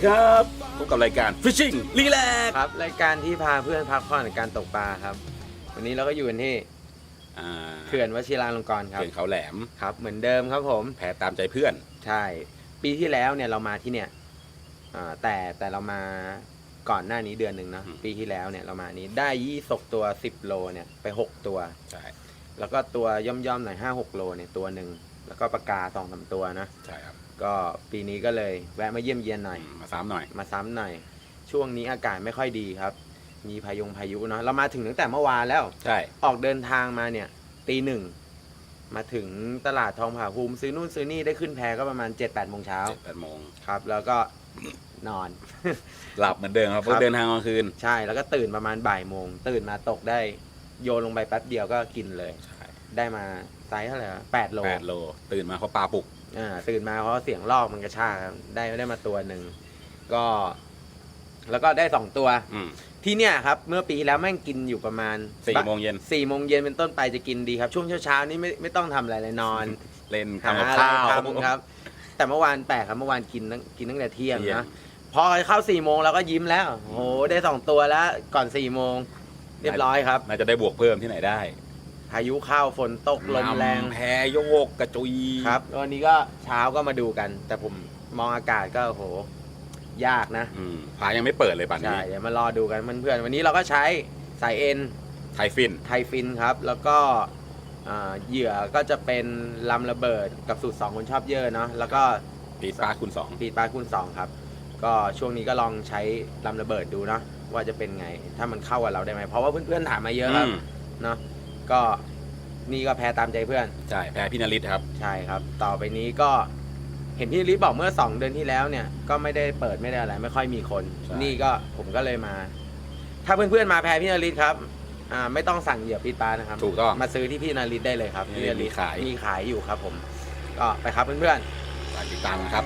ดีครับพบกับรายการ Fishing รีแลกครับรายการที่พาเพื่อนพักผ่อนในการตกปลาครับ วันนี้เราก็อยู่กันที่อ่าเขื่อนวชิราลงกรณ์ครับเขื่อนเขาแหลมครับ เหมือนเดิมครับผมแพตามใจเพื่อน ใช่ ปีที่แล้วเนี่ยเรามาที่เนี่ยอ่าแต่แต่เรามาก่อนหน้านี้เดือนหนึ่งเนอะอืมปีที่แล้วเนี่ยเรามานี้ได้ยี่สกตัว10โลเนี่ยไป6ตัวใช่แล้วก็ตัวย่อมๆหน่อยห้าหกโลเนี่ยตัวหนึ่งแล้วก็ปากกาสองสามตัวนะใช่ครับ ก็ปีนี้ก็เลยแวะมาเยี่ยมเยียนหน่อยอืมมาซ้ำหน่อย มาซ้ำหน่อย ช่วงนี้อากาศไม่ค่อยดีครับ มีพายุงพายุเนาะเรามาถึงตั้งแต่เมื่อวานแล้ว ใช่ ออกเดินทางมาเนี่ยตีหนึ่ง มาถึงตลาดทองผาภูมิซื้อนู่นซื้อนี่ได้ขึ้นแพก็ประมาณ7จ็ดแปดโมงเช้าเจ็ดแปดโมงครับ แล้วก็ นอน หลับเหมือนเดิมครับเพราะครับเดินทางกลางคืน ใช่แล้วก็ตื่นประมาณบ่ายโมง ตื่นมาตกได้โยนลงไปแป๊บเดียวก็กินเลย ใช่ได้มาไซส์เท่าไหร่แปดโลแปดโล ตื่นมาเพราะปลาปลุก อ่าตื่นมาเพราะเสียงลอกมันกระชากครับได้ได้มาตัวหนึ่งก็ แล้วก็ได้สองตัว อืม ที่เนี่ยครับ เมื่อปีที่แล้วแม่งกินอยู่ประมาณสี่โมงเย็น สี่โมงเย็นเป็นต้นไปจะกินดีครับ ช่วงเช้าๆนี่ไม่ไม่ต้องทำอะไรเลยนอน เล่นหาทำกับอะไรข้าวทำครับ แต่เมื่อวานแปลกครับเมื่อวานกินตั้งกินตั้งแต่เที่ยงเที่ยง นะพอเข้าสี่โมงเราก็ยิ้มแล้วโอ้โหได้สองตัวแล้วก่อนสี่โมงเรียบร้อยครับ น่าจะได้บวกเพิ่มที่ไหนได้ พายุเข้าฝนตกลมแรงนำแพโยกกระจุยครับวันนี้ก็เช้าก็มาดูกัน แต่ผมมองอากาศก็โอ้โหยากนะอืมพายังไม่เปิดเลยป่านใช่นี้เดี๋ยวมารอดูกันเพื่อนๆวันนี้เราก็ใช้สายเอ็นไทยฟินไทยฟินครับ แล้วก็อ่าเหยื่อก็จะเป็นลำระเบิดกับสูตรสองคนชอบเยอะเนาะแล้วก็ปีปลาคูณสองปีดปลาคูณสองครับ ก็ช่วงนี้ก็ลองใช้ลำระเบิดดูเนาะว่าจะเป็นไง ถ้ามันเข้ากับเราได้ไหมเพราะว่าเพื่อนๆถามมาเยอะครับอืมเนาะ ก็นี่ก็แพ้ตามใจเพื่อน ใช่แพพี่นริศครับ ใช่ครับ ต่อไปนี้ก็เห็นพี่ลิศบอกเมื่อ 2 เดือนที่แล้วเนี่ยก็ไม่ได้เปิดไม่ได้อะไรไม่ค่อยมีคน ใช่ นี่ก็ผมก็เลยมา ถ้าเพื่อนๆมาแพ้พี่นริศครับอ่าไม่ต้องสั่งเหยื่อปีดปลานะครับ ถูกต้อง มาซื้อที่พี่นริศได้เลยครับพี่นฤทธิ์มีขาย มีขายอยู่ครับผม ก็ไปครับเพื่อนฝากติดตามนะครับ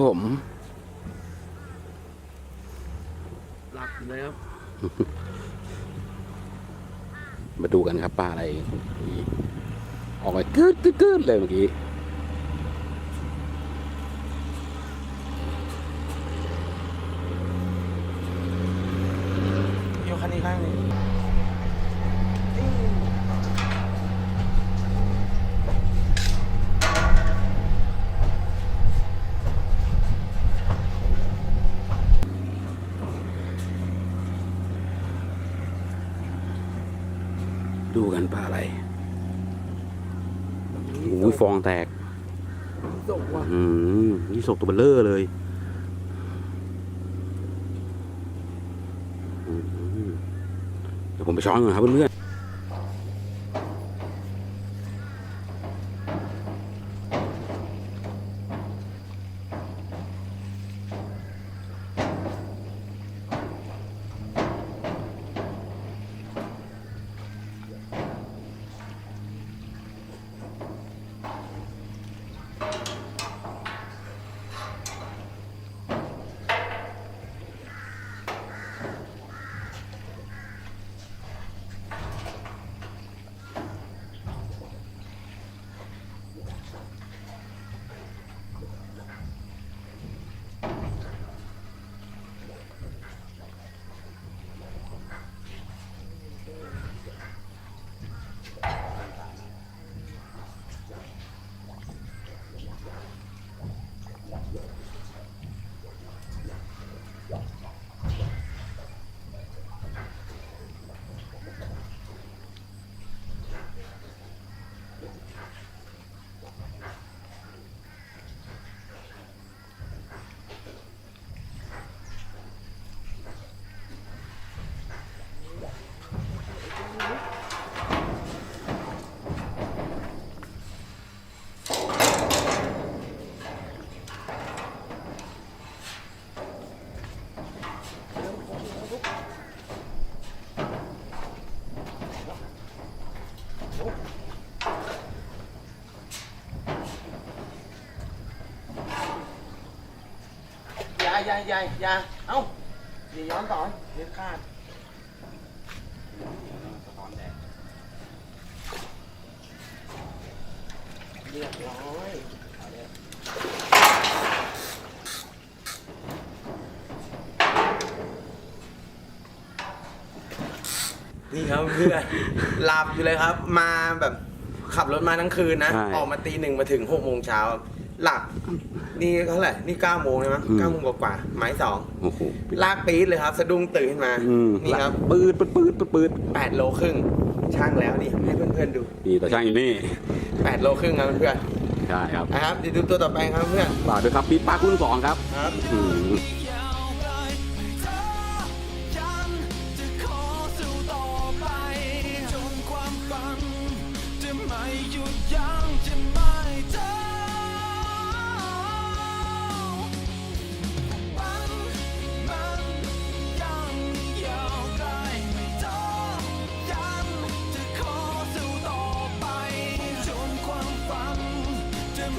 ผมๆหลับเลยครับ มาดูกันครับปลาอะไร ออกไปกึดกึดกึดเลยเมื่อกี้อยู่คันนี้ข้างนี้ แตกยี่สกอืมยี่สกตัวเบลเลอร์เลยเดี๋ยวผมไปช้อนก่อนครับเพื่อน ยายยายยายยาเอ้าอย่าย้อนสอนเด็ดขาดเรียบร้อยเอาเลยนี่ครับเพื่อนหลับอยู่เลยครับ มาแบบขับรถมาทั้งคืนนะ ใช่ ออกมาตีหนึ่งมาถึงหกโมงเช้าหลับ นี่เท่าไหร่นี่เก้าโมงใช่ไหมอืม เก้าโมงกว่าๆหมายสองโอ้โหลากปี๊ดเลยครับ สะดุ้งตื่นขึ้นมาอืมนี่ครับปืดปืดปืดปืดปืดแปดโลครึ่งช่างแล้วนี่ให้เพื่อนๆดูนี่ต่อช่างอยู่นี่แปดโลครึ่งครับเพื่อนใช่ครับๆนะครับเดี๋ยวดูตัวต่อไปครับเพื่อนฝากด้วยครับปีดปลาคุณสองครับครับ อืม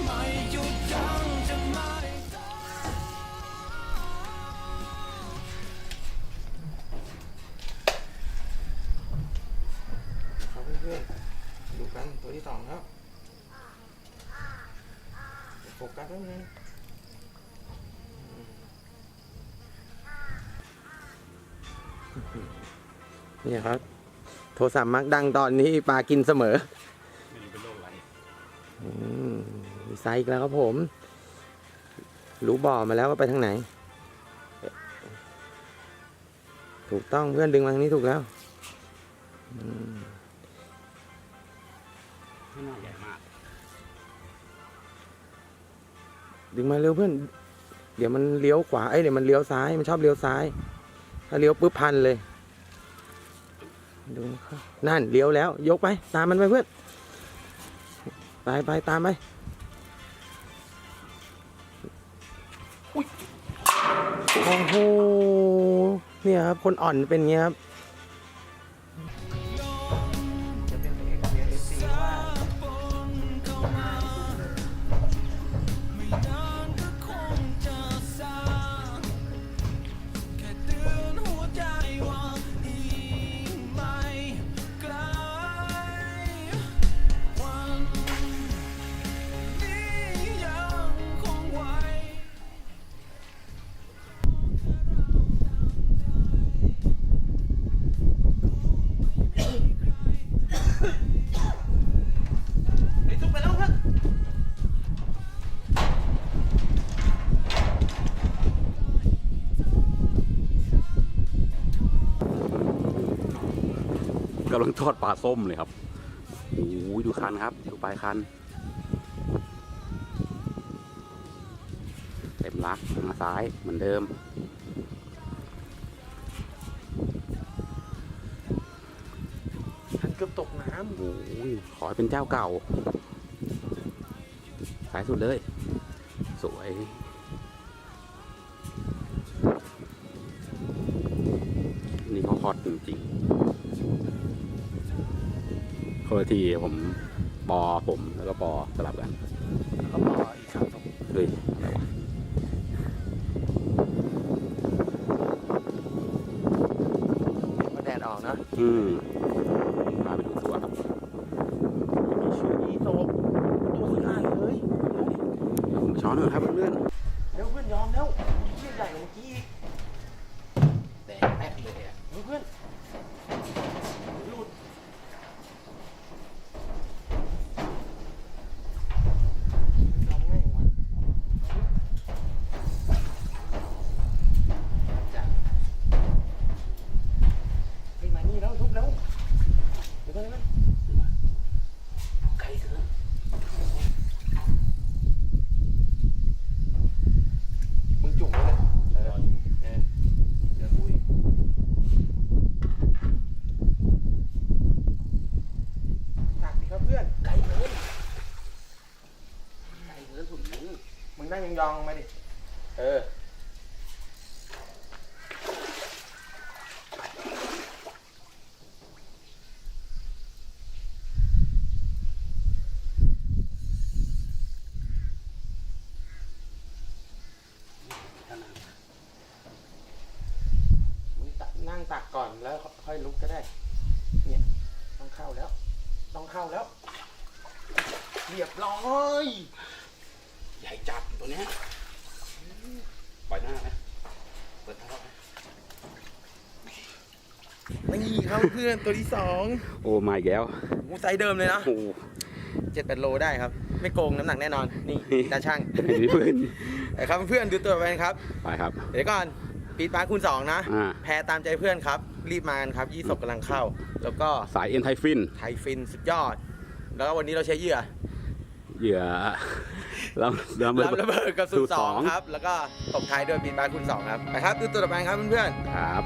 ไม่หยุดยั้งจะไม่ครับเพื่อนๆดูกันตัวที่สองครับโฟกัสแป๊บนึงนี่ครับ โทรศัพท์มักดังตอนนี้ปลากินเสมอ ไซส์อีกแล้วครับผม รู้บ่อมาแล้วว่าไปทางไหน ถูกต้องเพื่อนดึงมาทางนี้ถูกแล้วดึงมาเร็วเพื่อน เดี๋ยวมันเลี้ยวขวา เอ้ยเดี๋ยวมันเลี้ยวซ้าย มันชอบเลี้ยวซ้าย ถ้าเลี้ยวปุ๊บพันเลย ดูนั่นเลี้ยวแล้ว ยกไป ตามมันไปเพื่อน ไปไปตามไป คนอ่อนเป็นอย่างนี้ครับำลังทอดปลาส้มเลยครับโอ้ยดูคันครับ ดูปลายคัน เต็มลักมาซ้ายเหมือนเดิมกือบตกน้โอ้ยขอให้เป็นเจ้าเก่า สายสุดเลย สวยนี่เขาฮอตจริงๆ คนละทีผมปอผมแล้วก็ปอสลับกันำเขาบอกอีกครั้งตกเฮ้ยอะไรวะก็แดดออกนะอืมพาไปดูตัวครับมีชื่อนี่ตกตัวขึ้นมาเลยผมช้อนหน่อยครับเพื่อนเร็วเพื่อนยอมแล้วเชี่ยใหญ่กว่าเมื่อกี้อีกแดงแป๊ดเลยอะเร็วเพื่อนหลุดยอมง่ายวะ จ้ะ เฮ้ยมานี่แล้วทุบแล้วเดี๋ยวก่อนเดี๋ยวก่อน ไกลเกิน มึงจุ่มไว้เลยเออเออเดี๋ยวกูอีกตักดิครับเพื่อน ไกลเกินไกลเกินสุดนี้ มึงนั่ง ยองๆมาดิ เออ มึงตักนั่งตักก่อนแล้วค่อยลุกก็ได้ เนี่ย ต้องเข้าแล้ว ต้องเข้าแล้ว เรียบร้อย ใหญ่จัดตัวเนี้ยปล่อยหน้าไหมเปิดท่อไหม นี่ครับเพื่อนตัวที่สองโอ้มาอีกแล้วหมูไซส์เดิมเลยนะโอ้โหเจ็ดแปดโลได้ครับ ไม่โกงน้ำหนักแน่นอน นี่ตาช่างนี่เพื่อนแต่ครับเพื่อนดูตัวไปครับ ไปครับ เดี๋ยวก่อนปีดปาร์คคูณสองนะอ่าแพ้ตามใจเพื่อนครับ รีบมากันครับยี่สกกำลังเข้า แล้วก็สายเอ็นไทฟิน ไทยฟินสุดยอด แล้วก็วันนี้เราใช้เหยื่อ เหยื่อเราเราลำระเบิดกับสูตรสองครับ แล้วก็ตบท้ายด้วยปีดปาร์คคูณสองครับ ไปครับดูตัวต่อไปครับเพื่อนครับ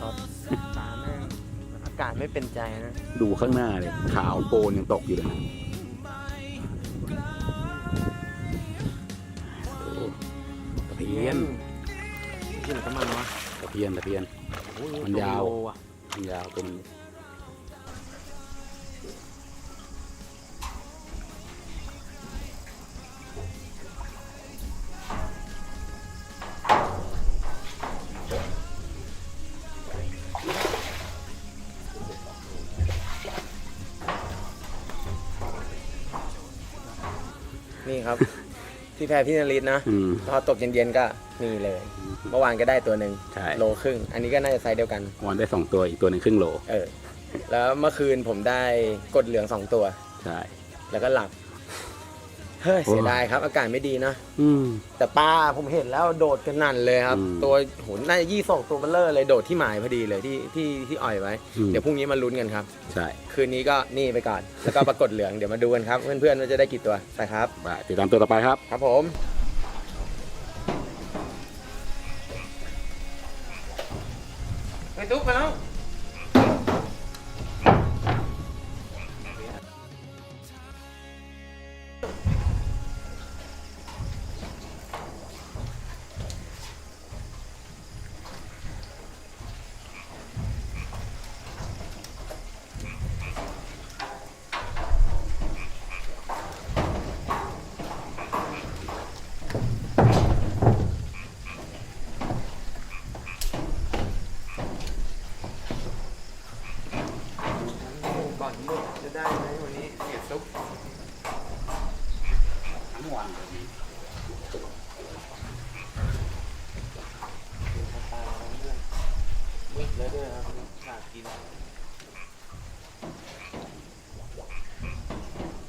ครับตาแม่งอากาศไม่เป็นใจนะ ดูข้างหน้าเลยขาวโปนยังตกอยู่เลยนะดูตะเพียนที่ไหนก็มันวะตะเพียนตะเพียน โอ้ยมันยาว ตัวโลอะมันยาวตัวมันนี่ ที่แพรพี่นริศนะอืม พอตกเย็นๆก็นี่เลย เมื่อวานก็ได้ตัวหนึ่งใช่ โลครึ่ง อันนี้ก็น่าจะไซส์เดียวกัน วันได้สองตัวอีกตัวหนึ่งครึ่งโลเออ แล้วเมื่อคืนผมได้กดเหลืองสองตัว ใช่แล้วก็หลับ เฮ้ยเสียดายครับ อากาศไม่ดีนะอืม แต่ปลาผมเห็นแล้วโดดกันนั่นเลยครับ อืมตัวโหน่าจะยี่สองตัวเบลเลอร์เลยโดดที่หมายพอดีเลยที่ที่ที่อ่อยไว้ อืม เดี๋ยวพรุ่งนี้มาลุ้นกันครับ ใช่คืนนี้ก็นี่ไปก่อน แล้วก็ปรากฏเหลืองเดี๋ยวมาดูกันครับ เพื่อนๆว่าจะได้กี่ตัวไปครับ ไปติดตามตัวต่อไปครับ ครับผม ไปตุ๊กมาแล้ว ก่อนหมดจะได้ไหมวันนี้เสียซุป ทั้งวันเลยนี้ มืดแล้วด้วยครับอยากกิน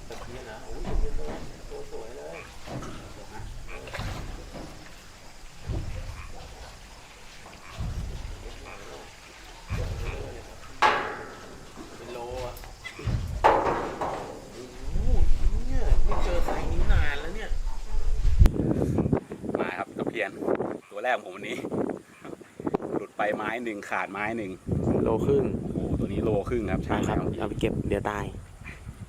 ตะเพียนนะโอ้ยตะเพียนตัวตัวสวยเลยเป็นโลอะโอ้โหเนี่ยไม่เจอสายนี้นานแล้วเนี่ย มาครับตะเพียน ตัวแรกของผมวันนี้ หลุดไปไม้หนึ่งขาดไม้หนึ่งโลครึ่งโอ้โหตัวนี้โลครึ่งครับใช่คครัรับบเอาไปเก็บเดี๋ยวตาย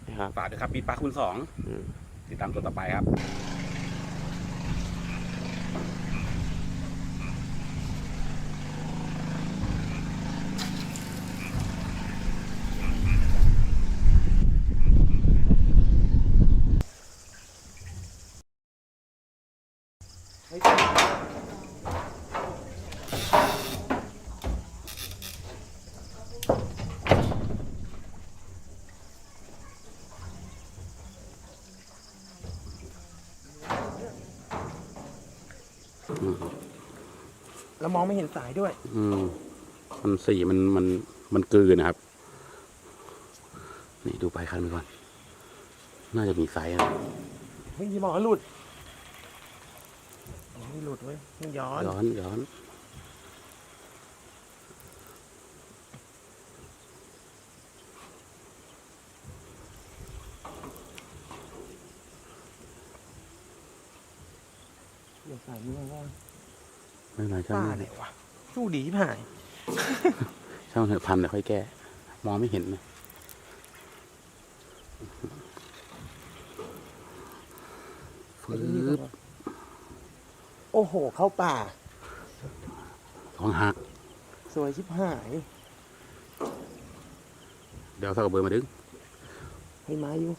นะครับฝากด้วยครับปีดปลาคุณสองอืมติดตามตัวต่อไปครับ แล้วมองไม่เห็นสายด้วย อืมมันสีมันมันมันกลืนนะครับ นี่ดูไปคันไปก่อน น่าจะมีไซส์นะเฮ้ยที่บอกว่าหลุดอ๋อไม่หลุดเว้ยมันย้อน ย้อนย้อน เดี๋ยวสายนี้มันว่า ไม่เป็นไรช่างป้ามันไหนวะสู้ดีที่หายช่างมันเถอะพันเดี๋ยวค่อยแก้ มองไม่เห็นนะฟืบโอ้โห เข้าป่าท้องหัก สวยชิบหาย เดี๋ยวเท่ากับเบอร์มาดึง ให้ม้อยู่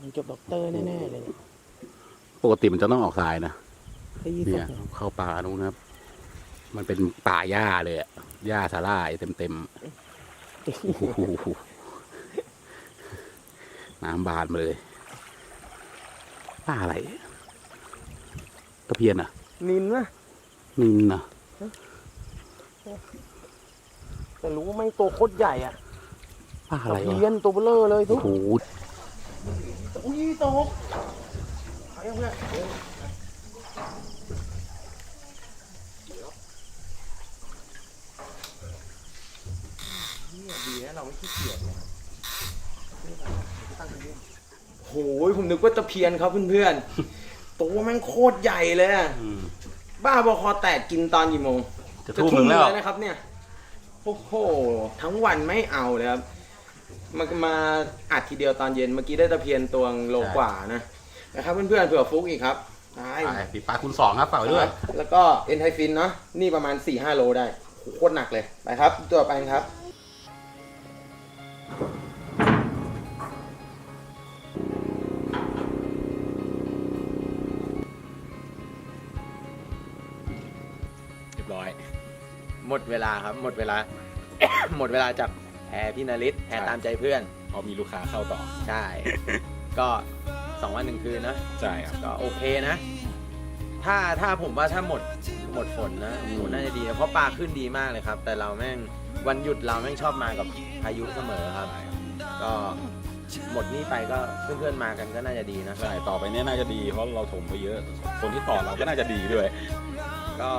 มันจบด็อกเตอร์แน่ ๆ เลยเนี่ย ปกติมันจะต้องออกสายนะได้ยี่สิเนี่บยเข้าป่านู้นนะครับ มันเป็นป่าหญ้าเลยอะหญ้าสาล่ายเต็มเต็มๆโอ้โหน้ำบานมาเลยป่าอะไรตะเพียนอะ นินนะนินอะแต่รู้ว่าไม่งตัวโคตรใหญ่อะป่าอะไรตะเพียนวะตัวเบลอเลยทุโอ้กโหอุ้ยตก เอายังเพื่อนเนี่ยดีนะเราไม่ขี้เกียจเนี่ยโหยผมนึกว่าตะเพียนครับเพื่อนๆ ตัวแม่งโคตรใหญ่เลยอะบ้าบอคอแตกกินตอนกี่โมงจะทุ่มหนึ่งแล้วแล้วนะครับ เนี่ย โอ้โห ทั้งวันไม่เอาเลยครับมามาอัดทีเดียวตอนเย็นเมื่อกี้ได้ตะเพียนตัวโลกว่านะ นะครับเพื่อนๆเผื่อฟุกอีกครับได้ไปปีปลาคุณสองครับฝากไว้ด้วย แล้วก็เอ็นไทฟินเนาะนี่ประมาณ 4-5 โลได้โหโคตรหนักเลยไปครับ ตัวไปครับ เรียบร้อย หมดเวลาครับ หมดเวลา หมดเวลาจากแพรพี่นาริศแพรตามใจเพื่อน พอมีลูกค้าเข้าต่อ ใช่ ก็ส องวันหนึ่งคืนนะ ใช่ครับ ก็โอเคนะ ถ้าถ้าผมว่าถ้าหมดหมดฝนนะอืมโหน่าจะดีนะเพราะปลาขึ้นดีมากเลยครับ แต่เราแม่งวันหยุดเราแม่งชอบมากับพายุเสมอครับ ก็หมดหนี้ไปก็เพื่อนๆมากันก็น่าจะดีนะ ใช่ต่อไปเนี้ยน่าจะดีเพราะเราถมไปเยอะ คนที่ต่อเราก็น่าจะดีด้วย ก็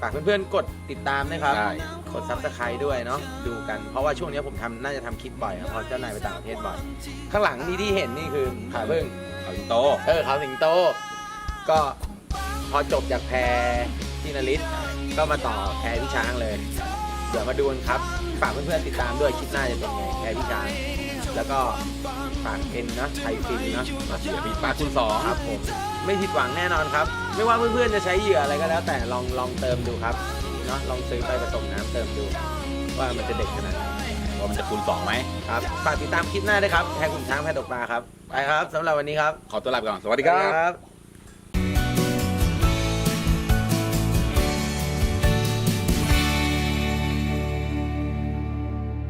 ฝากเพื่อนๆกดติดตามนะครับใช่กดซับสไครต์ด้วยเนาะดูกันเพราะว่าช่วงนี้ผมทำน่าจะทำคลิปบ่อยครับเพราะเจ้านายไปต่างประเทศบ่อย ข้างหลังนี้ที่เห็นนี่คือผาพึ่ง เขาอินโต เออเขาสิงโต ก็พอจบจากแพรที่นลิศก็มาต่อแพรพี่ช้างเลย เดี๋ยวมาดูกันครับ ฝากเพื่อนๆติดตามด้วยคลิปหน้าจะเป็นไงแพรพี่ช้าง แล้วก็ฝากเอ็นนะไทยฟินนะมาเสียปีปลาคุณสองครับผมไม่ผิดหวังแน่นอนครับ ไม่ว่าเพื่อนๆจะใช้เหยื่ออะไรก็แล้วแต่ลองลองเติมดูครับเนาะลองซื้อไปผสมน้ำเติมดู ว่ามันจะเด็ดขนาดไหน ว่ามันจะคูณสองไหมครับฝากติดตามคลิปหน้าด้วยครับแพรขุนช้างแพรตกปลาครับไปครับสำหรับวันนี้ครับ ขอตัวลาไปก่อน สวัสดีครับครับ